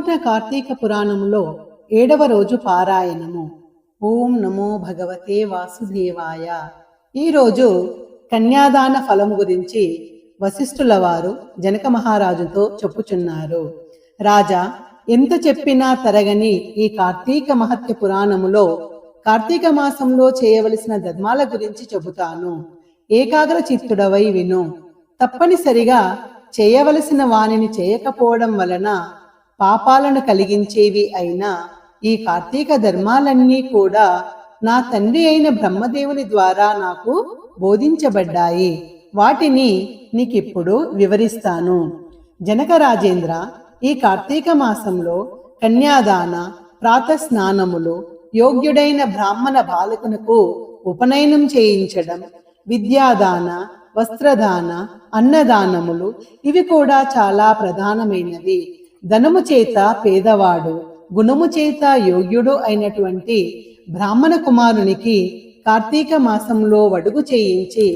సంపూర్ణ కార్తీక పురాణములో ఏడవ రోజు పారాయణము. ఓం నమో భగవతే వాసుదేవాయ. ఈరోజు కన్యాదాన ఫలం గురించి వశిష్ఠుల వారు జనక మహారాజుతో చెప్పుచున్నారు. రాజా ఎంత చెప్పినా తరగని ఈ కార్తీక మహత్య పురాణములో కార్తీక మాసంలో చేయవలసిన ధర్మాల గురించి చెబుతాను. ఏకాగ్ర చిత్తుడవై విను. తప్పనిసరిగా చేయవలసిన వానిని చేయకపోవడం వలన పాపాలను కలిగించేవి అయిన ఈ కార్తీక ధర్మాలన్నీ కూడా నా తండ్రి అయిన బ్రహ్మదేవుని ద్వారా నాకు బోధించబడ్డాయి. వాటిని నీకిప్పుడు వివరిస్తాను. జనక రాజేంద్ర ఈ కార్తీక మాసంలో కన్యాదాన ప్రాతస్నానములు యోగ్యుడైన బ్రాహ్మణ బాలకునకు ఉపనయనం చేయించడం విద్యాదాన వస్త్రదాన అన్నదానములు ఇవి కూడా చాలా ప్రధానమైనవి. ధనము చేత పేదవాడు గుణము చేత యోగ్యుడు అయినటువంటి బ్రాహ్మణ కుమారునికి కార్తీక మాసంలో వడుగు చేయించి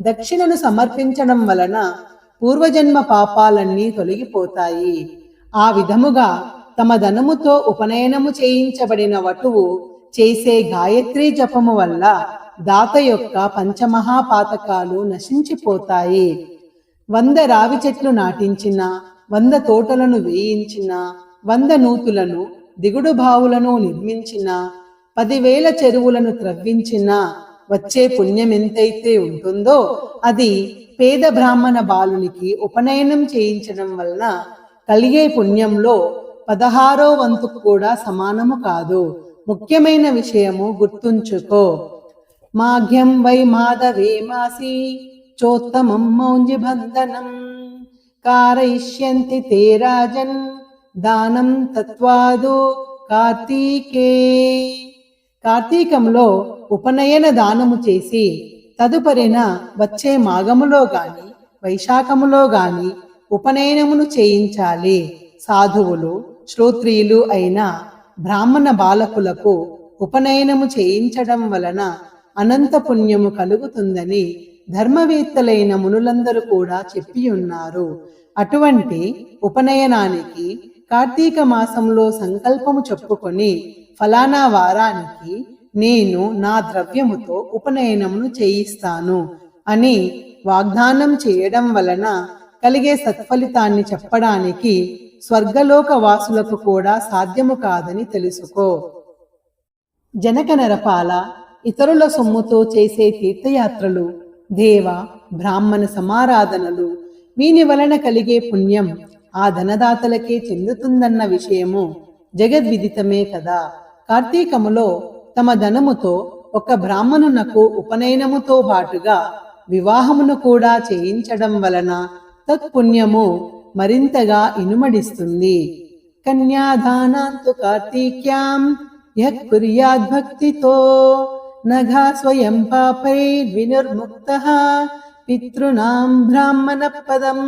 దక్షిణను సమర్పించడం వలన పూర్వజన్మ పాపాలన్నీ తొలగిపోతాయి. ఆ విధముగా తమ ధనముతో ఉపనయనము చేయించబడిన వటువు చేసే గాయత్రీ జపము వల్ల దాత యొక్క పంచమహాపాతకాలు నశించిపోతాయి. వంద రావి చెట్లు నాటించిన వంద తోటలను వేయించిన వంద నూతులను దిగుడు బావులను నిర్మించిన పదివేల చెరువులను త్రవ్వించిన వచ్చే పుణ్యం ఎంతైతే ఉంటుందో అది పేద బ్రాహ్మణ బాలునికి ఉపనయనం చేయించడం వలన కలిగే పుణ్యంలో పదహారో వంతుకు కూడా సమానము కాదు. ముఖ్యమైన విషయము గుర్తుంచుకో. మాఘ్యం వై మాధవే మాసి చోత్తమం మౌంజి బంధనం. కారయిష్యంతి తే రాజన్ దానం తత్వాదు కార్తీకే కార్తీకంలో ఉపనయన దానము చేసి తదుపరిన వచ్చే మాఘములో గాని వైశాఖములో గాని ఉపనయనమును చేయించాలి. సాధువులు శ్రోత్రియులు అయిన బ్రాహ్మణ బాలకులకు ఉపనయనము చేయించడం వలన అనంత పుణ్యము కలుగుతుందని ధర్మవేత్తలైన మునులందరూ కూడా చెప్పి ఉన్నారు. అటువంటి ఉపనయనానికి కార్తీక మాసంలో సంకల్పము చెప్పుకొని ఫలానా వారానికి నేను నా ద్రవ్యముతో ఉపనయనమును చేయిస్తాను అని వాగ్దానం చేయడం వలన కలిగే సత్ఫలితాన్ని చెప్పడానికి స్వర్గలోక వాసులకు కూడా సాధ్యము కాదని తెలుసుకో. జనక నరపాల ఇతరుల సొమ్ముతో చేసే తీర్థయాత్రలు దేవ బ్రాహ్మణ సమారాధనలు వీని వలన కలిగే పుణ్యం ఆ ధనదాతలకే చెందుతుందన్న విషయము జగద్విదితమే కదా. కార్తీకములో తమ ధనముతో ఒక బ్రాహ్మణునకు ఉపనయనముతో బాటుగా వివాహమును కూడా చేయించడం వలన తత్పుణ్యము మరింతగా ఇనుమడిస్తుంది. కన్యాదానాంతు కార్తీక్యాం యః కుర్యాద్భక్తితో నఘా స్వయం పాపై వినుర్ముక్త పితృనాం బ్రాహ్మణ పదం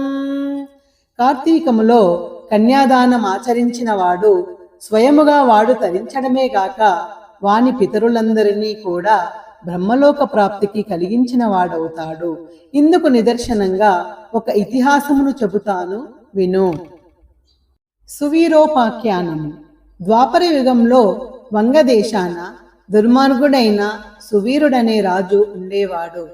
కార్తీకములో కన్యాదానం ఆచరించిన వాడు స్వయముగా వాడు తరించడమే గాక వాని పితరులందరినీ కూడా బ్రహ్మలోక ప్రాప్తికి కలిగించిన వాడవుతాడు ఇందుకు నిదర్శనంగా ఒక ఇతిహాసమును చెబుతాను విను. సువీరోపాఖ్యానము. ద్వాపర యుగంలో వంగదేశాన దుర్మార్గుడైన సువీరుడనే రాజు ఉండేవాడు.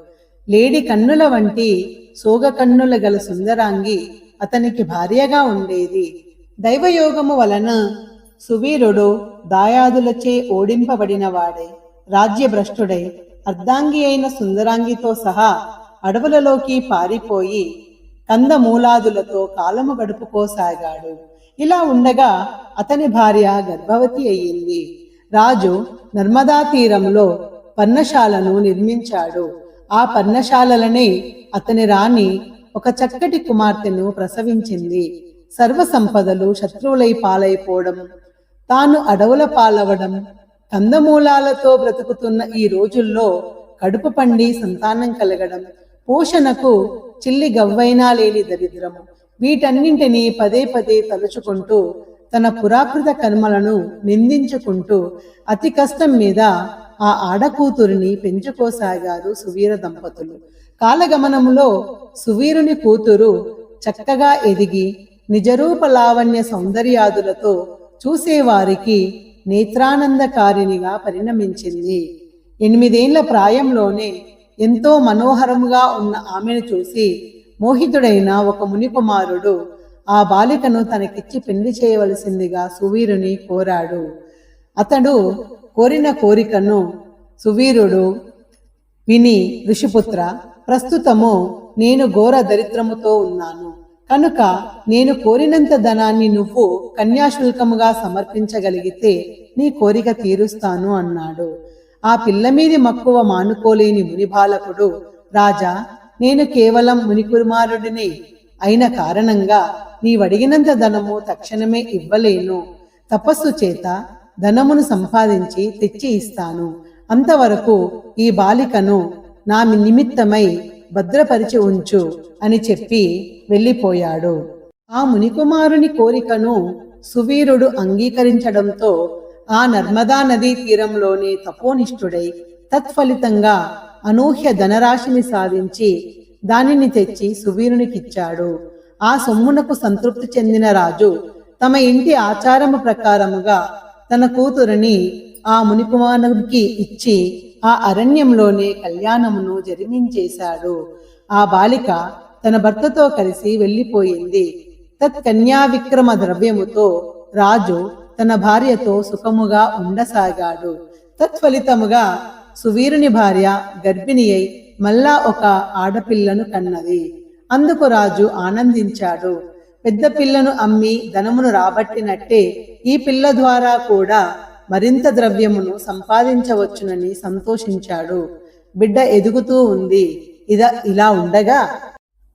లేడి కన్నుల వంటి సోగ కన్నుల గల సుందరాంగి అతనికి భార్యగా ఉండేది. దైవయోగము వలన సువీరుడు దాయాదులచే ఓడింపబడిన వాడై రాజ్యభ్రష్టుడై అర్ధాంగి అయిన సుందరాంగితో సహా అడవులలోకి పారిపోయి కందమూలాదులతో కాలము గడుపుకోసాగాడు. ఇలా ఉండగా అతని భార్య గర్భవతి అయ్యింది. రాజు నర్మదా తీరంలో పర్ణశాలను నిర్మించాడు. ఆ పర్ణశాలలనే అతని రాణి ఒక చక్కటి కుమార్తెను ప్రసవించింది. సర్వ సంపదలు శత్రువులై పాలైపోవడం తాను అడవుల పాలవడం కందమూలాలతో బ్రతుకుతున్న ఈ రోజుల్లో కడుపు పండి సంతానం కలగడం పోషణకు చిల్లి గవ్వైనా లేని దరిద్రము వీటన్నింటినీ పదే పదే తలుచుకుంటూ తన పురాకృత కర్మలను నిందించుకుంటూ అతి కష్టం మీద ఆ ఆడకూతురిని పెంచుకోసాగారు సువీర దంపతులు. కాలగమనములో సువీరుని కూతురు చక్కగా ఎదిగి నిజరూప లావణ్య సౌందర్యాదులతో చూసేవారికి నేత్రానందకారినిగా పరిణమించింది. ఎనిమిదేండ్ల ప్రాయంలోనే ఎంతో మనోహరముగా ఉన్న ఆమెను చూసి మోహితుడైన ఒక మునికుమారుడు ఆ బాలికను తనకిచ్చి పెళ్ళి చేయవలసిందిగా సువీరుని కోరాడు. అతడు కోరిన కోరికను సువీరుడు విని ఋషిపుత్ర ప్రస్తుతము నేను ఘోర దరిద్రముతో ఉన్నాను. కనుక నేను కోరినంత ధనాన్ని నువ్వు కన్యాశుల్కముగా సమర్పించగలిగితే నీ కోరిక తీరుస్తాను అన్నాడు. ఆ పిల్ల మీది మక్కువ మానుకోలేని ముని బాలకుడు రాజా నేను కేవలం మునికుమారుడిని అయిన కారణంగా నీవడిగినంత ధనము తక్షణమే ఇవ్వలేను. తపస్సు చేత ధనమును సంపాదించి తెచ్చి ఇస్తాను. అంతవరకు ఈ బాలికను నా నిమిత్తమై భద్రపరిచి ఉంచు అని చెప్పి వెళ్ళిపోయాడు. ఆ మునికుమారుని కోరికను సువీరుడు అంగీకరించడంతో ఆ నర్మదా నదీ తీరంలోనే తపోనిష్ఠుడై తత్ఫలితంగా అనూహ్య ధనరాశిని సాధించి దానిని తెచ్చి సువీరునికిచ్చాడు ఆ సొమ్మునకు సంతృప్తి చెందిన రాజు తమ ఇంటి ఆచారము ప్రకారముగా తన కూతురుని ఆ మునికుమారుడికి ఇచ్చి ఆ అరణ్యంలోనే కళ్యాణమును జరిమించేశాడు. ఆ బాలిక తన భర్తతో కలిసి వెళ్ళిపోయింది. తత్ కన్యా విక్రమ ద్రవ్యముతో రాజు తన భార్యతో సుఖముగా ఉండసాగాడు. తత్ఫలితముగా సువీరుని భార్య గర్భిణి అయి మళ్ళా ఒక ఆడపిల్లను కన్నది. అందుకు రాజు ఆనందించాడు. పెద్ద పిల్లను అమ్మి ధనమును రాబట్టినట్టే ఈ పిల్ల ద్వారా కూడా మరింత ద్రవ్యమును సంపాదించవచ్చునని సంతోషించాడు. బిడ్డ ఎదుగుతూ ఉంది. ఇద ఇలా ఉండగా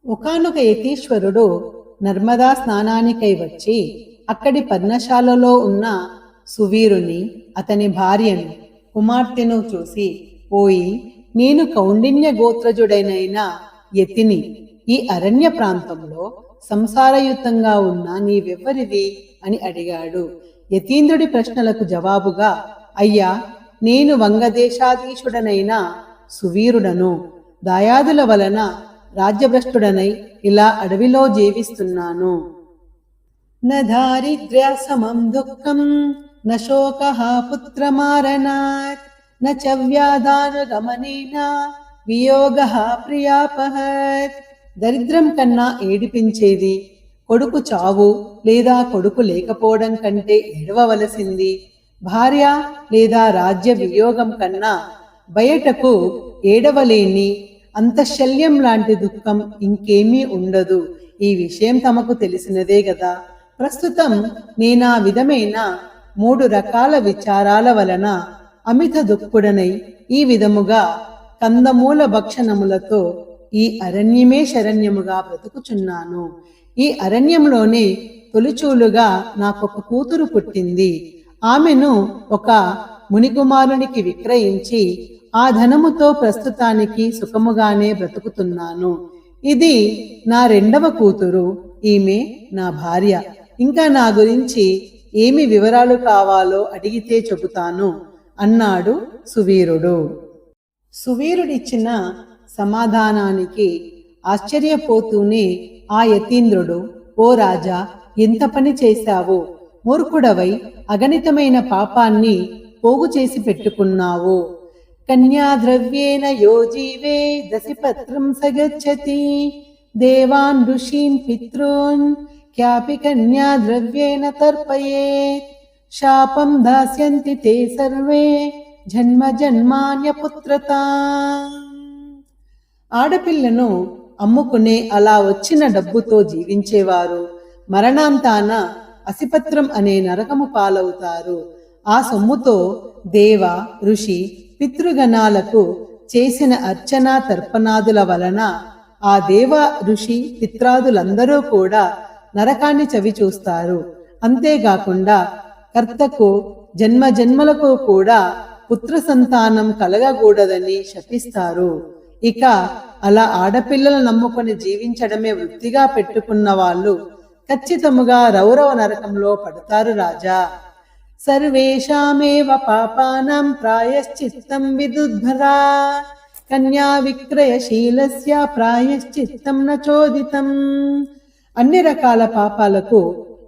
ఒకానొక యతీశ్వరుడు నర్మదా స్నానానికై వచ్చి అక్కడి పర్ణశాలలో ఉన్న సువీరుని అతని భార్యను కుమార్తెను చూసి పోయి నేను కౌండిన్య గోత్రజుడైన యతిని. ఈ అరణ్య ప్రాంతంలో సంసారయుతంగా ఉన్న నీవెవ్వరివి అని అడిగాడు. యతీంద్రుడి ప్రశ్నలకు జవాబుగా అయ్యా నేను వంగదేశాధీశుడనైన సువీరుడను. దాయాదుల వలన రాజ్యభ్రష్టుడనై ఇలా అడవిలో జీవిస్తున్నాను. న సమం దుఃఖం నశోక శోక పుత్రమారణాత్. న చ వ్యాధానుగమనేన వియోగ ప్రియాపహత్ దరిద్రం కన్నా ఏడిపించేది కొడుకు చావు లేదా కొడుకు లేకపోవడం కంటే ఏడవవలసింది. భార్య లేదా రాజ్య వియోగం కన్నా బయటకు ఏడవలేని అంతశల్యం లాంటి దుఃఖం ఇంకేమీ ఉండదు. ఈ విషయం తమకు తెలిసినదే కదా ప్రస్తుతం నేనా విధమైన మూడు రకాల విచారాల వలన అమిత దుఃఖుడనై ఈ విధముగా కందమూల భక్షణములతో ఈ అరణ్యమే శరణ్యముగా బ్రతుకుచున్నాను. ఈ అరణ్యంలోనే తొలిచూలుగా నాకొక కూతురు పుట్టింది. ఆమెను ఒక మునికుమారునికి విక్రయించి ఆ ధనముతో ప్రస్తుతానికి సుఖముగానే బ్రతుకుతున్నాను. ఇది నా రెండవ కూతురు ఈమె నా భార్య. ఇంకా నా గురించి ఏమి వివరాలు కావాలో అడిగితే చెబుతాను. అన్నాడు సువీరుడు. సువీరుడిచ్చిన సమాధానానికి ఆశ్చర్యపోతూనే ఆ యతీంద్రుడు ఓ రాజా ఎంత పని చేశావు? మూర్ఖుడవై అగణితమైన పాపాన్ని పోగు చేసి పెట్టుకున్నావు. కన్యాద్రవ్యేన యోజీవే దశపత్రం సగచ్చతి దేవాన్ ఋషీన్ పితృన్ క్యాపి కన్యాద్రవ్యేన తర్పయేత్. శాపం దాస్యంతి తే సర్వే జన్మ జన్మాన్య పుత్రతా. ఆడపిల్లను అమ్ముకునే అలా వచ్చిన డబ్బుతో జీవించేవారు. మరణాంతాన అసిపత్రం అనే నరకము పాలవుతారు. ఆ సొమ్ముతో దేవ ఋషి పితృగణాలకు చేసిన అర్చన తర్పణాదుల వలన ఆ దేవ ఋషి పిత్రాదులందరూ కూడా నరకాన్ని చవి చూస్తారు అంతేకాకుండా కర్తకు జన్మ జన్మలకు కూడా పుత్ర సంతానం కలగకూడదని శపిస్తారు. ఇక అలా ఆడపిల్లలు నమ్ముకొని జీవించడమే వృత్తిగా పెట్టుకున్న వాళ్ళు ఖచ్చితముగా రౌరవ నరకంలో పడతారు రాజా. సర్వేషామేవ పాపానాం ప్రాయశ్చిత్తం విదుద్భరా కన్యా విక్రయశీలస్య ప్రాయశ్చిత్తం న చోదితం అన్ని రకాల పాపాలకు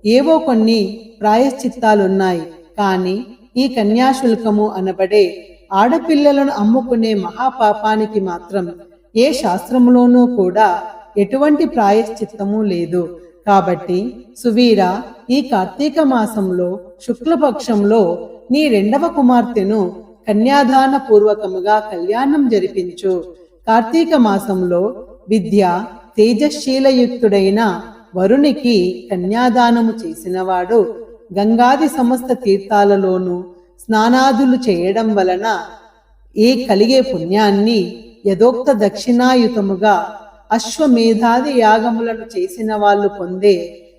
ఏవో కొన్ని ప్రాయశ్చిత్తాలున్నాయి. కానీ ఈ కన్యాశుల్కము అనబడే ఆడపిల్లలను అమ్ముకునే మహాపాపానికి మాత్రం ఏ శాస్త్రములోనూ కూడా ఎటువంటి ప్రాయశ్చిత్తము లేదు. కాబట్టి సువీర ఈ కార్తీక మాసంలో శుక్లపక్షంలో నీ రెండవ కుమార్తెను కన్యాదాన పూర్వకముగా కళ్యాణం జరిపించు. కార్తీక మాసంలో విద్య తేజశీలయుక్తుడైన వరునికి కన్యాదానము చేసినవాడు గంగాది సమస్త తీర్థాలలోనూ స్నానాదులు చేయడం వలన ఏ కలిగే పుణ్యాన్ని యథోక్త దక్షిణాయుతముగా అశ్వమేధాది యాగములను చేసిన వాళ్ళు పొందే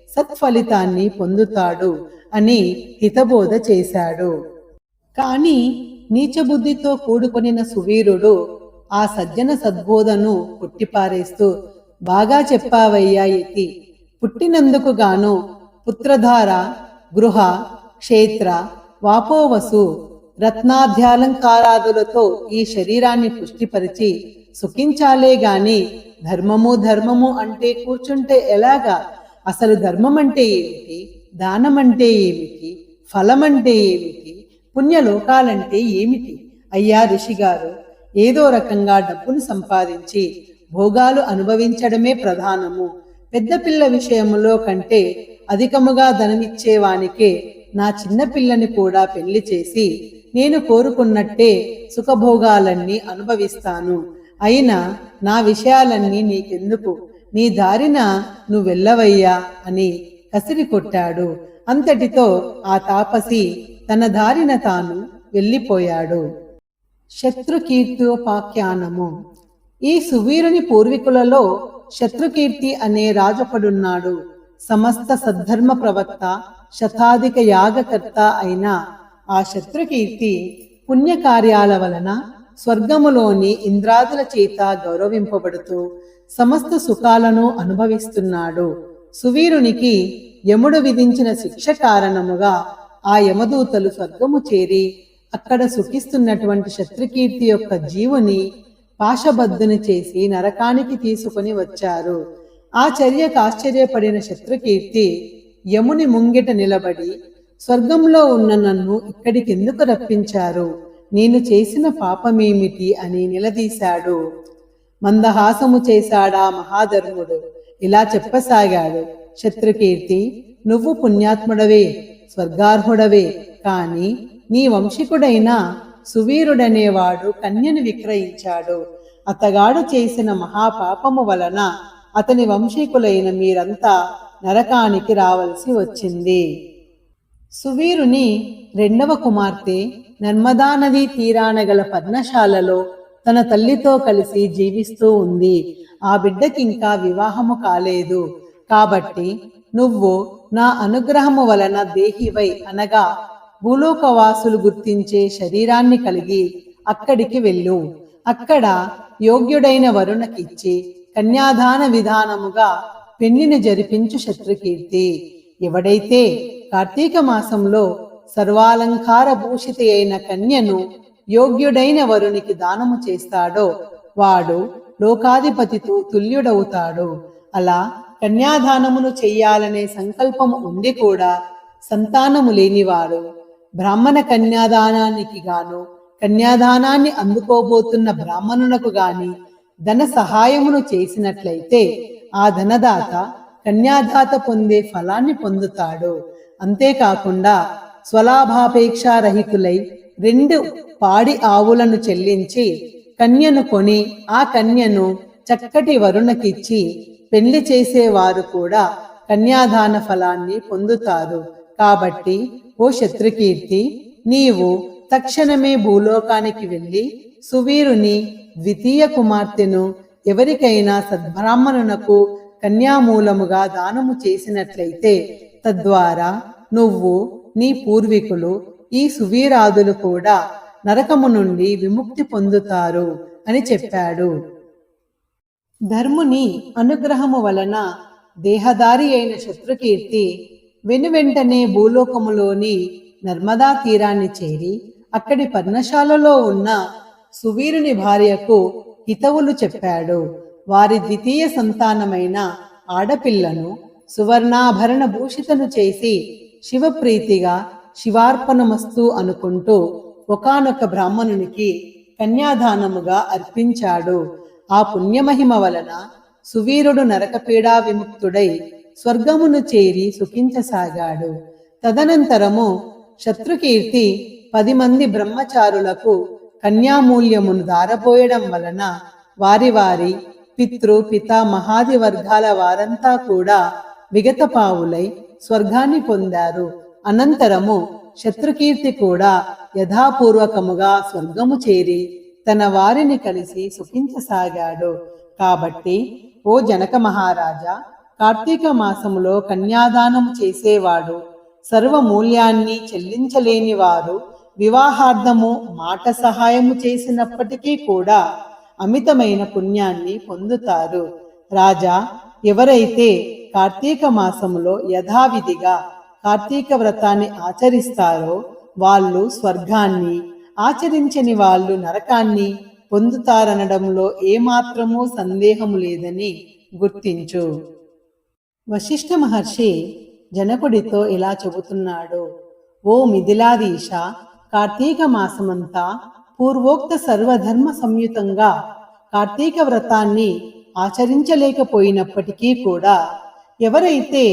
సత్ఫలితాన్ని పొందుతాడు అని హితబోధ చేశాడు. కాని నీచబుద్ధితో కూడుకొనిన సువీరుడు ఆ సజ్జన సద్బోధను కొట్టిపారేస్తూ బాగా చెప్పావయ్యా యతి పుట్టినందుకు గాను పుత్రధార గృహ క్షేత్ర వాపోవసు రత్నాధ్యాలంకారాదులతో ఈ శరీరాన్ని పుష్టిపరిచి సుఖించాలే గాని ధర్మము ధర్మము అంటే కూర్చుంటే ఎలాగా? అసలు ధర్మం అంటే ఏమిటి? దానం అంటే ఏమిటి? ఫలం అంటే ఏమిటి? పుణ్యలోకాలంటే ఏమిటి? అయ్యా ఋషి గారు ఏదో రకంగా డబ్బును సంపాదించి భోగాలు అనుభవించడమే ప్రధానము. పెద్ద పిల్ల విషయములో కంటే అధికముగా ధనమిచ్చేవానికే నా చిన్న పిల్లని కూడా పెళ్ళి చేసి నేను కోరుకున్నట్టే సుఖభోగాలన్నీ అనుభవిస్తాను. అయినా నా విషయాలన్నీ నీకెందుకు? నీ దారిన నువ్వెల్లవయ్యా అని కసిరి కొట్టాడు. అంతటితో ఆ తాపసి తన దారిన తాను వెళ్ళిపోయాడు. శత్రుకీర్తోపాఖ్యానము. ఈ సువీరుని పూర్వీకులలో శత్రుకీర్తి అనే రాజొకడున్నాడు సమస్త సద్ధర్మ ప్రవక్త శతాధిక యాగకర్త అయిన ఆ శత్రుకీర్తి పుణ్యకార్యాల వలన స్వర్గములోని ఇంద్రాదుల చేత గౌరవింపబడుతూ సమస్త సుఖాలను అనుభవిస్తున్నాడు. సువీరునికి యముడు విధించిన శిక్ష కారణముగా ఆ యమదూతలు స్వర్గము చేరి అక్కడ సుఖిస్తున్నటువంటి శత్రుకీర్తి యొక్క జీవుని పాశబద్ధుని చేసి నరకానికి తీసుకుని వచ్చారు. ఆ చర్యకు ఆశ్చర్యపడిన శత్రుకీర్తి యముని ముంగిట నిలబడి స్వర్గంలో ఉన్న నన్ను ఇక్కడికి ఎందుకు రప్పించారు? నేను చేసిన పాపమేమిటి అని నిలదీశాడు. మందహాసము చేశాడా మహాధర్ముడు? ఇలా చెప్పసాగాడు. శత్రుకీర్తి నువ్వు పుణ్యాత్ముడవే స్వర్గార్హుడవే కాని నీ వంశికుడైనా సువీరుడనేవాడు కన్యను విక్రయించాడు. అతగాడు చేసిన మహాపాపము వలన అతని వంశీకులైన మీరంతా నరకానికి రావలసి వచ్చింది. సువీరుని రెండవ కుమార్తె నర్మదా నదీ తీరాన గల పర్ణశాలలో తన తల్లితో కలిసి జీవిస్తూ ఉంది. ఆ బిడ్డకి ఇంకా వివాహము కాలేదు. కాబట్టి నువ్వు నా అనుగ్రహము వలన దేహివై అనగా భూలోకవాసులు గుర్తించే శరీరాన్ని కలిగి అక్కడికి వెళ్ళు. అక్కడ యోగ్యుడైన వరుణకిచ్చి కన్యాదాన విధానముగా పెళ్ళిని జరిపించు శత్రుకీర్తి. ఎవడైతే కార్తీక మాసంలో సర్వాలంకార భూషిత అయిన కన్యను యోగ్యుడైన వరునికి దానము చేస్తాడో వాడు లోకాధిపతితో తుల్యుడవుతాడు. అలా కన్యాదానమును చెయ్యాలనే సంకల్పము ఉండి కూడా సంతానము లేనివాడు బ్రాహ్మణ కన్యాదానానికి గాను కన్యాదానాన్ని అందుకోబోతున్న బ్రాహ్మణునకు గాని ధన సహాయమును చేసినట్లయితే ఆ ధనదాత కన్యాదాత పొందే ఫలాన్ని పొందుతాడు. అంతేకాకుండా స్వలాభాపేక్షారహితులై రెండు పాడి ఆవులను చెల్లించి కన్యను కొని ఆ కన్యను చక్కటి వరుణకిచ్చి పెళ్ళి చేసేవారు కూడా కన్యాదాన ఫలాన్ని పొందుతారు. కాబట్టి ఓ శత్రుకీర్తి నీవు తక్షణమే భూలోకానికి వెళ్ళి సువీరుని ద్వితీయ కుమార్తెను ఎవరికైనా సద్బ్రాహ్మణునకు కన్యామూలముగా దానము చేసినట్లయితే తద్వారా నువ్వు నీ పూర్వీకులు ఈ సువీరాదులు కూడా నరకము నుండి విముక్తి పొందుతారు అని చెప్పాడు. ధర్ముని అనుగ్రహము వలన దేహదారి అయిన శత్రుకీర్తి వెను వెంటనే భూలోకములోని నర్మదా తీరాన్ని చేరి అక్కడి పర్ణశాలలో ఉన్న సువీరుని భార్యకు హితవులు చెప్పాడు. వారి ద్వితీయ సంతానమైన ఆడపిల్లను సువర్ణాభరణ భూషితను చేసి శివప్రీతిగా శివార్పణమస్తు అనుకుంటూ ఒకానొక బ్రాహ్మణునికి కన్యాదానముగా అర్పించాడు. ఆ పుణ్యమహిమ వలన సువీరుడు నరకపీడా విముక్తుడై స్వర్గమును చేరి సుఖించసాగాడు. తదనంతరము శత్రుకీర్తి పది మంది బ్రహ్మచారులకు కన్యామూల్యమును దారపోయడం వలన వారి వారి పితృ పిత మహాది వర్గాల వారంతా కూడా విగతపావులై స్వర్గాన్ని పొందారు. అనంతరము శత్రుకీర్తి కూడా యథాపూర్వకముగా స్వర్గము చేరి తన వారిని కలిసి సుఖించసాగాడు. కాబట్టి ఓ జనక మహారాజా కార్తీక మాసములో కన్యాదానము చేసేవాడు. సర్వ మూల్యాన్ని చెల్లించలేని వారు వివాహార్థము మాట సహాయము చేసినప్పటికీ కూడా అమితమైన పుణ్యాన్ని పొందుతారు. రాజా ఎవరైతే కార్తీక మాసములో యథావిధిగా కార్తీక వ్రతాన్ని ఆచరిస్తారో వాళ్ళు స్వర్గాన్ని ఆచరించని వాళ్ళు నరకాన్ని పొందుతారనడంలో ఏమాత్రమూ సందేహము లేదని గుర్తించు. వశిష్ఠ మహర్షి జనకుడితో ఇలా చెబుతున్నాడు ఓ మిథిలాదీశ కార్తీక మాసమంతా పూర్వోక్త సర్వధర్మ సంయుతంగా కార్తీక వ్రతాన్ని ఆచరించలేకపోయినప్పటికీ కూడా ఎవరైతే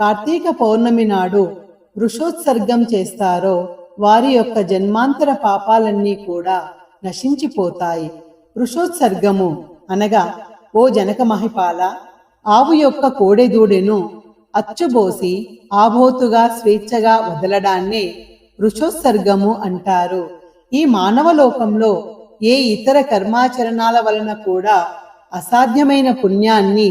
కార్తీక పౌర్ణమి నాడు వృషోత్సర్గం చేస్తారో వారి యొక్క జన్మాంతర పాపాలన్నీ కూడా నశించిపోతాయి. వృషోత్సర్గము అనగా ఓ జనక మహిపాల ఆవు యొక్క కోడెదూడెను అచ్చుబోసి ఆబోతుగా స్వేచ్ఛగా వదలడాన్నే ఋషోత్సర్గము అంటారు. ఈ మానవ లోకంలో ఏ ఇతర కర్మాచరణాల వలన కూడా అసాధ్యమైన పుణ్యాన్ని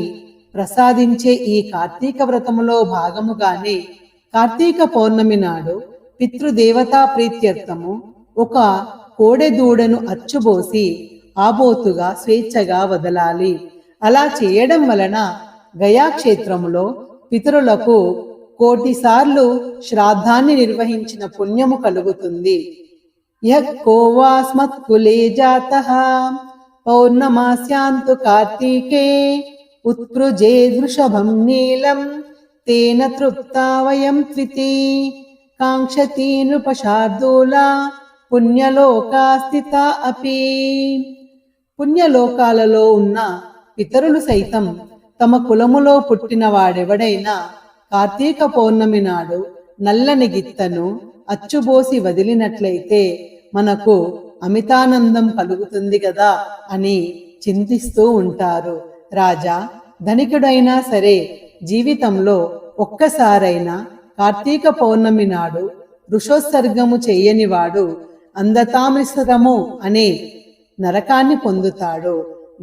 ప్రసాదించే ఈ కార్తీక వ్రతములో భాగముగానే కార్తీక పౌర్ణమి నాడు పితృదేవతా ప్రీత్యర్థము ఒక కోడెదూడను అచ్చుబోసి ఆబోతుగా స్వేచ్ఛగా వదలాలి. అలా చేయడం వలన గయా క్షేత్రములో పితరులకు కోటి సార్లు శ్రాద్ధాన్ని నిర్వహించిన పుణ్యము కలుగుతుంది. యః జాత జాతః. పౌర్ణమాస్యాంతు కార్తీకే ఉత్పృజే వృషభం నీలం తేన తృప్తా వయం త్వితి కాంక్షతి నృపశార్దూల పుణ్యలోకా స్థిత అపి. పుణ్యలోకాలలో ఉన్న ఇతరులు సైతం తమ కులములో పుట్టిన వాడెవడైనా కార్తీక పౌర్ణమి నాడు నల్లని గిత్తను అచ్చుబోసి వదిలినట్లయితే మనకు అమితానందం కలుగుతుంది కదా అని చింతిస్తూ ఉంటారు. రాజా ధనికుడైనా సరే జీవితంలో ఒక్కసారైనా కార్తీక పౌర్ణమి నాడు ఋషోత్సర్గము చేయనివాడు అందతామిశ్రము అనే నరకాన్ని పొందుతాడు.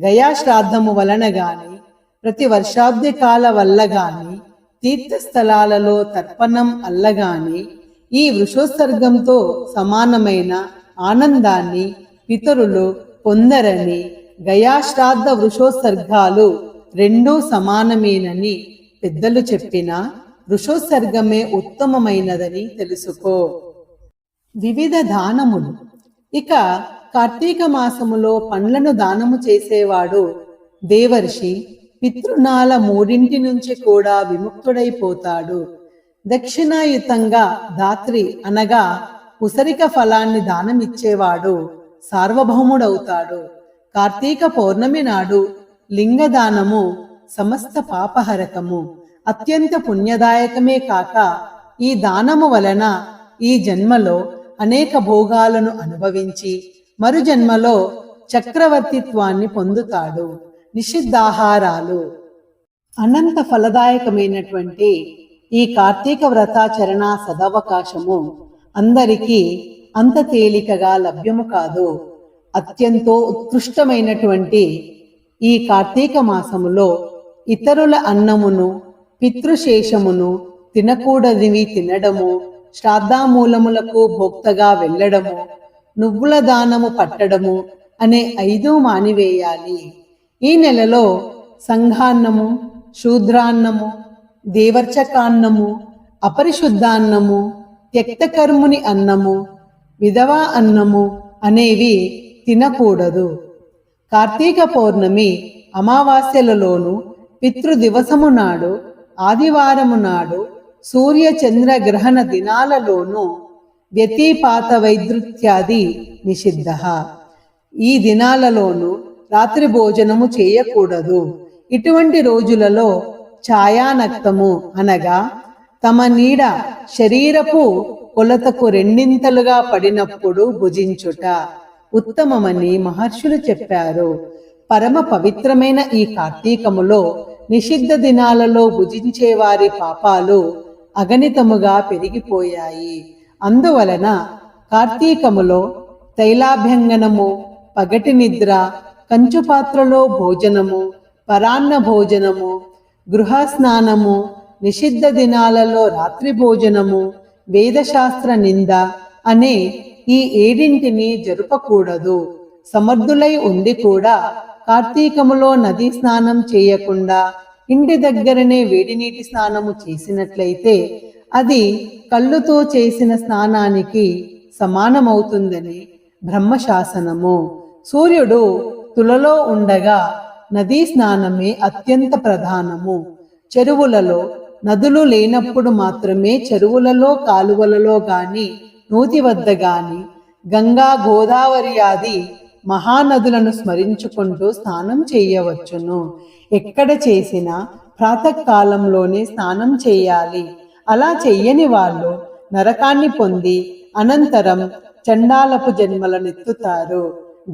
గయాశ్రాద్ధము వలన గాని ప్రతి వర్షాబ్ది కాల వల్ల గాని తీర్థస్థలాలలో తర్పణం అల్లగాని ఈ వృషోత్సర్గంతో సమానమైన ఆనందాన్ని పితరులు పొందరని గయాశ్రాద్ధ వృషోత్సర్గాలు రెండూ సమానమేనని పెద్దలు చెప్పిన వృషోత్సర్గమే ఉత్తమమైనదని తెలుసుకో. వివిధ దానములు. ఇక కార్తీక మాసములో పండ్లను దానము చేసేవాడు. దేవర్షి పితృనాల మూడింటి నుంచి కూడా విముక్తుడైపోతాడు. దక్షిణాయుతంగా దాత్రి అనగా ఉసరిక ఫలాన్ని దానమిచ్చేవాడు. సార్వభౌముడవుతాడు. కార్తీక పౌర్ణమి నాడు లింగదానము సమస్త పాపహరకము. అత్యంత పుణ్యదాయకమే కాక ఈ దానము వలన ఈ జన్మలో అనేక భోగాలను అనుభవించి మరు జన్మలో చక్రవర్తిత్వాన్ని పొందుతాడు. నిషిద్ధాహారాలు అనంత ఫలదాయకమైనటువంటి ఈ కార్తీక వ్రతాచరణ సదవకాశము అందరికీ అంత తేలికగా లభ్యము కాదు. అత్యంతో ఉత్కృష్టమైనటువంటి ఈ కార్తీక మాసములో ఇతరుల అన్నమును పితృశేషమును తినకూడదివి తినడము శ్రాద్ధామూలములకు భోక్తగా వెళ్ళడము నువ్వుల దానము పట్టడము అనే ఐదు మానివేయాలి. ఈ నెలలో సంఘాన్నము శూద్రాన్నము దేవర్చకాన్నము అపరిశుద్ధాన్నము త్యక్తకర్ముని అన్నము విధవా అన్నము అనేవి తినకూడదు. కార్తీక పౌర్ణమి అమావాస్యలలోను పితృదివసము నాడు ఆదివారము నాడు సూర్య చంద్ర గ్రహణ దినాలలోనూ వ్యతిపాత వైద్యుత్యాది నిషిద్ధ. ఈ దినాలలోనూ రాత్రి భోజనము చేయకూడదు. ఇటువంటి రోజులలో ఛాయానక్తము అనగా తమ నీడ శరీరపు కొలతకు రెండింతలుగా పడినప్పుడు భుజించుట. ఉత్తమమని మహర్షులు చెప్పారు. పరమ పవిత్రమైన ఈ కార్తీకములో నిషిద్ధ దినాలలో భుజించే వారి పాపాలు అగణితముగా పెరిగిపోయాయి. అందువలన కార్తీకములో తైలాభ్యంగనము పగటి నిద్ర కంచుపాత్రలో భోజనము పరాన్న భోజనము గృహ స్నానము నిషిద్ధ దినాలలో రాత్రి భోజనము వేదశాస్త్ర నింద అనే ఈ ఏడింటిని జరుపకూడదు. సమర్థులై ఉంది కూడా కార్తీకములో నదీ స్నానం చేయకుండా ఇంటి దగ్గరనే వేడి నీటి స్నానము చేసినట్లయితే అది కళ్ళుతో చేసిన స్నానానికి సమానమవుతుందని బ్రహ్మశాసనము. సూర్యుడు తులలో ఉండగా నదీ స్నానమే అత్యంత ప్రధానము. చెరువులలో నదులు లేనప్పుడు మాత్రమే చెరువులలో కాలువలలో గాని నూతి వద్ద గాని గంగా గోదావరి ఆది మహానదులను స్మరించుకుంటూ స్నానం చేయవచ్చును. ఎక్కడ చేసినా ప్రాతకాలంలోనే స్నానం చేయాలి. అలా చెయ్యని వాళ్ళు నరకాన్ని పొంది అనంతరం చండాలపు జన్మలనెత్తుతారు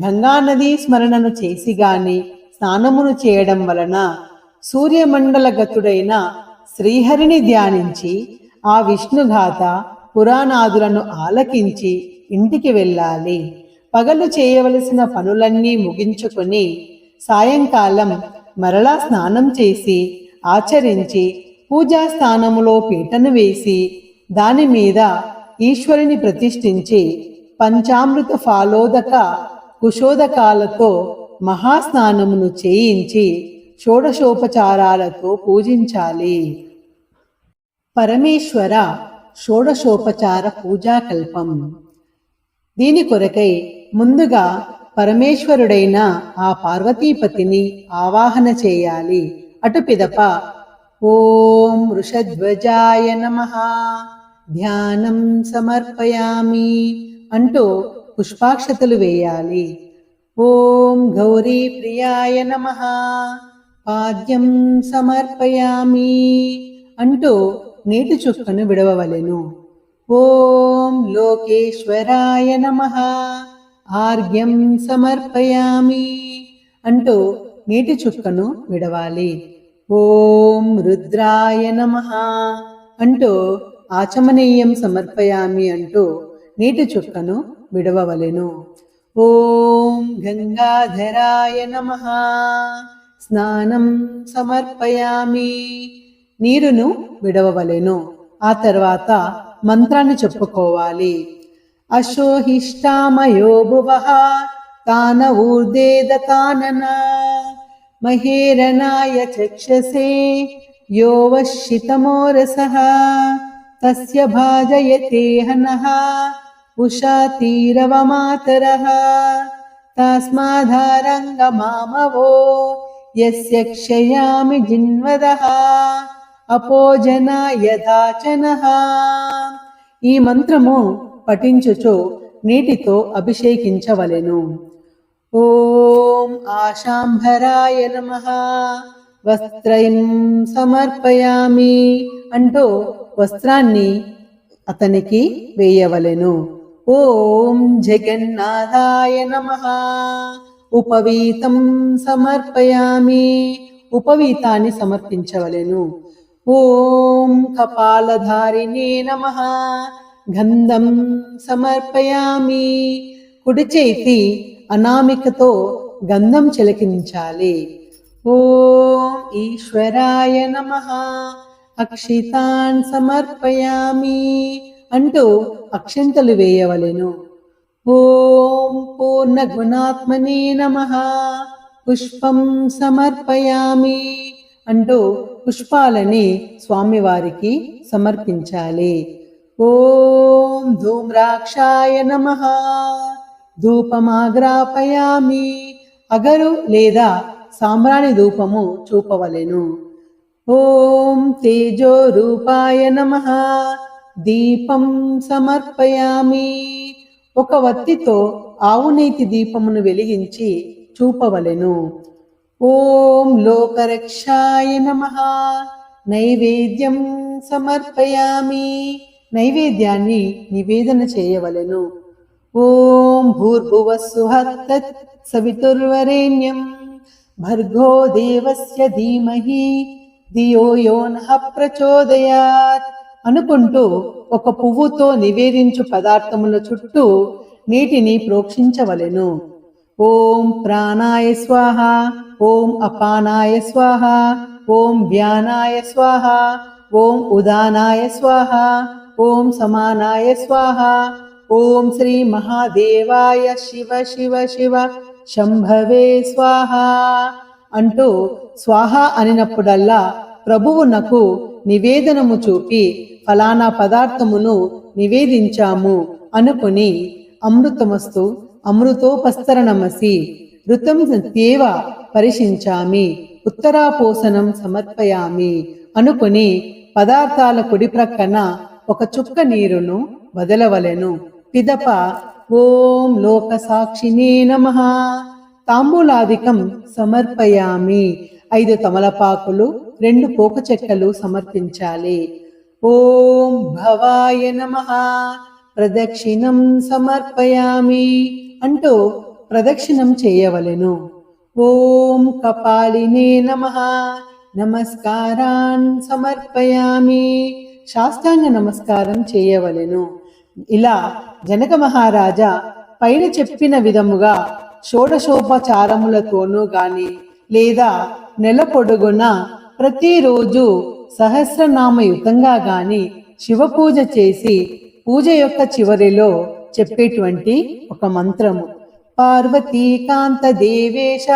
గంగా నదీ స్మరణను చేసి గాని స్నానమును చేయడం వలన సూర్యమండల గతుడైన శ్రీహరిని ధ్యానించి ఆ విష్ణుఘాత పురాణాదులను ఆలకించి ఇంటికి వెళ్ళాలి. పగలు చేయవలసిన పనులన్నీ ముగించుకొని సాయంకాలం మరలా స్నానం చేసి ఆచరించి పూజా స్థానములో పీటను వేసి దాని మీద ఈశ్వరుని ప్రతిష్ఠించి పంచామృత ఫాలోదక కుశోదకాలతో మహాస్నానమును చేయించి షోడశోపచారాలతో పూజించాలి. పరమేశ్వర షోడశోపచార పూజాకల్పం. దీని కొరకై ముందుగా పరమేశ్వరుడైన ఆ పార్వతీపతిని ఆవాహన చేయాలి. అటు పిదప ఓం వృషధ్వజాయ నమ. ధ్యానం సమర్పయామి అంటూ పుష్పాక్షతలు వేయాలి. ఓం గౌరీ ప్రియాయ నమ. పాద్యం సమర్పయామి అంటూ నీటి చుక్కను విడవవలెను. ఓం లోకేశ్వరాయ నమ. ఆర్ఘ్యం సమర్పయామి అంటూ నీటి చుక్కను విడవాలి. ఓం రుద్రాయ నమ అంటూ ఆచమనీయం సమర్పయామి అంటూ నీటి చుక్కను విడవవలెను. ఓం గంగాధరాయ నమ స్నానం సమర్పయామి. నీరును విడవవలెను. ఆ తర్వాత మంత్రాన్ని చెప్పుకోవాలి. అశోహిష్టామయో భువ తాన ఊర్దేదతానన మహేరణాయ చక్షసే యో వశితమోరసః తస్య భాజయతే హనః ఉషా తీరవమాతరः తస్మాధారంగమామవో యస్య క్షయామి జిన్వదః అపోజన యథాచనః ఈ మంత్రము పఠించుచు నీటితో అభిషేకించవలెను. ఓం ఆశాంభరాయ నమ. వస్త్రయం సమర్పయామి. అంటూ వస్త్రాన్ని అతనికి వేయవలెను. ఓం జగన్నాథాయ నమ. ఉపవీతం సమర్పయామి. ఉపవీతాన్ని సమర్పించవలెను. ఓం కపాలధారిణే నమ. గంధం సమర్పయామి. కుడి చేతి అనామికతో గంధం చిలకించాలి. ఓం ఈశ్వరాయ నమ. అక్షితాన్ సమర్పయామి అంటూ అక్షంతలు వేయవలెను. ఓం పూర్ణ గుణాత్మనే నమ. పుష్పం సమర్పయామి అంటూ పుష్పాలని స్వామివారికి సమర్పించాలి. ఓం ధూమ్రాక్షాయ నమ. ధూపమాగ్రాపయామి. అగరు లేదా సాంబ్రాణి ధూపము చూపవలెను. ఓం తేజోరూపాయ నమ. దీపం సమర్పయామి. ఒక వత్తితో ఆవునేతి దీపమును వెలిగించి చూపవలెను. ఓం లోకరక్షాయ నమ. నైవేద్యం సమర్పయామి. నైవేద్యాన్ని నివేదన చేయవలెను. ఓం భూర్భువస్సుహత్ సవితుర్వరేణ్యం భర్గో దేవస్య ధీమహి దియో యో నః ప్రచోదయాత్ అనుకుంటూ ఒక పువ్వుతో నివేదించు పదార్థముల చుట్టూ నీటిని ప్రోక్షించవలెను. ఓం ప్రాణాయ స్వాహ ఓం అపానాయ స్వాహ ఓం వ్యానాయ స్వాహ ఓం ఉదానాయ స్వాహ ఓం సమానాయ స్వాహ ఓం శ్రీ మహాదేవాయ శివ శివ శివ. శంభవే స్వాహ. అంటూ స్వాహ అనినప్పుడల్లా ప్రభువునకు నివేదనము చూపి ఫలానా పదార్థమును నివేదించాము అనుకుని అమృతమస్తు అమృతోపస్తరణమసి ఋతం తేవ పరిశించామి ఉత్తరాపోసనం సమర్పయామి అనుకుని పదార్థాల కుడి ప్రక్కన ఒక చుక్క నీరును వదలవలెను. పిదప ఓం లోక సాక్షినే నమ. తాంబూలాదికం సమర్పయామి. ఐదు తమలపాకులు రెండు పోక చెక్కలు సమర్పించాలి. ఓం భవాయ నమ. ప్రదక్షిణం సమర్పయామి. అంటూ ప్రదక్షిణం చేయవలెను. ఓం కపాలినే నమ. నమస్కారాన్ సమర్పయామి. శాస్త్రాంగ నమస్కారం చేయవలెను. ఇలా జనక మహారాజా పైన చెప్పిన విధముగా షోడశోపచారములతోనూ గాని లేదా నెల పొడుగున ప్రతిరోజు సహస్రనామయుతంగా గాని శివ పూజ చేసి పూజ యొక్క చివరిలో చెప్పేటువంటి ఒక మంత్రము. పార్వతీకాంత దేవేశ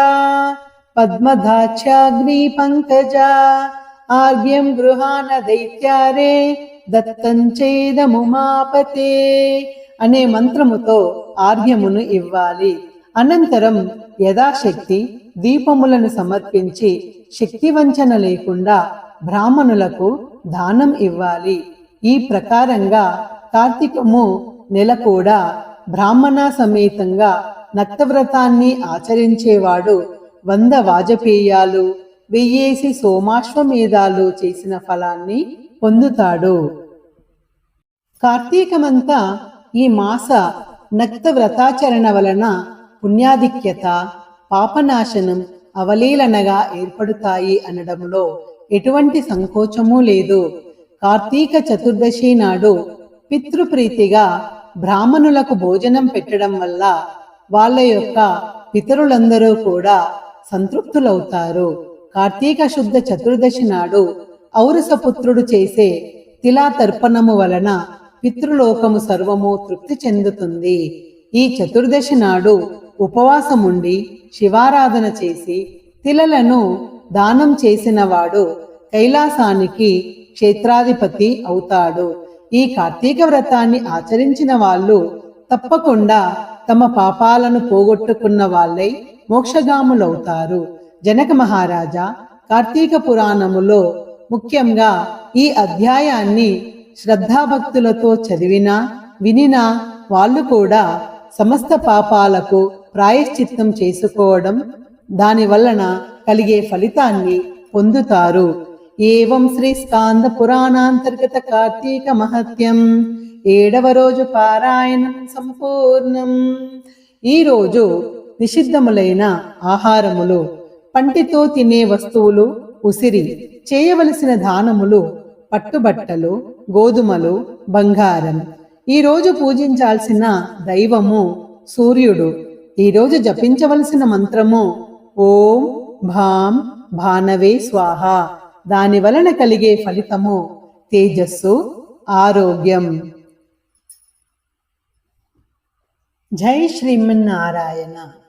పద్మధాక్షాగ్ని పంకజ ఆర్గ్యం గృహాన దైత్యారే దత్తంచేదముమాపతే అనే మంత్రముతో ఆర్యమును ఇవ్వాలి. అనంతరం యథాశక్తి దీపములను సమర్పించి శక్తి వంచన లేకుండా బ్రాహ్మణులకు దానం ఇవ్వాలి. ఈ ప్రకారంగా కార్తీకము నెల కూడా బ్రాహ్మణ సమేతంగా నక్తవ్రతాన్ని ఆచరించేవాడు వంద వాజపేయాలు వెయ్యేసి సోమాశ్వమేధాలు చేసిన ఫలాన్ని పొందుతాడు. కార్తీకమంతా ఈ మాస నక్త వ్రతాచరణ వలన పుణ్యాధిక్యత పాపనాశనం అవలీలనగా ఏర్పడుతాయి అనడంలో ఎటువంటి సంకోచమూ లేదు. కార్తీక చతుర్దశి నాడు పితృప్రీతిగా బ్రాహ్మణులకు భోజనం పెట్టడం వల్ల వాళ్ళ యొక్క పితరులందరూ కూడా సంతృప్తులవుతారు. కార్తీక శుద్ధ చతుర్దశి నాడు ఔరసపుత్రుడు చేసే తిలా తర్పణము వలన పితృలోకము సర్వము తృప్తి చెందుతుంది. ఈ చతుర్దశి నాడు ఉపవాసముండి శివారాధన చేసి తిలలను దానం చేసిన వాడు కైలాసానికి క్షేత్రాధిపతి అవుతాడు. ఈ కార్తీక వ్రతాన్ని ఆచరించిన వాళ్ళు తప్పకుండా తమ పాపాలను పోగొట్టుకున్న వాళ్ళై మోక్షగాములవుతారు. జనక మహారాజా కార్తీక పురాణములో ముఖ్యంగా ఈ అధ్యాయాన్ని శ్రద్ధాభక్తులతో చదివినా వినినా వాళ్ళు కూడా సమస్త పాపాలకు ప్రాయశ్చిత్తం చేసుకోవడం దాని వలన కలిగే ఫలితాన్ని పొందుతారు. ఏవం శ్రీ స్కాంద పురాణాంతర్గత కార్తీక మహత్యం. ఏడవ రోజు పారాయణం సంపూర్ణం. ఈరోజు నిషిద్ధములైన ఆహారములు పంటితో తినే వస్తువులు ఉసిరి చేయవలసిన దానములు పట్టుబట్టలు గోధుమలు బంగారం. ఈ రోజు పూజించాల్సిన దైవము సూర్యుడు. ఈ రోజు జపించవలసిన మంత్రము ఓం భాం భానవే స్వాహ. దాని వలన కలిగే ఫలితము తేజస్సు ఆరోగ్యం. జై శ్రీమన్నారాయణ.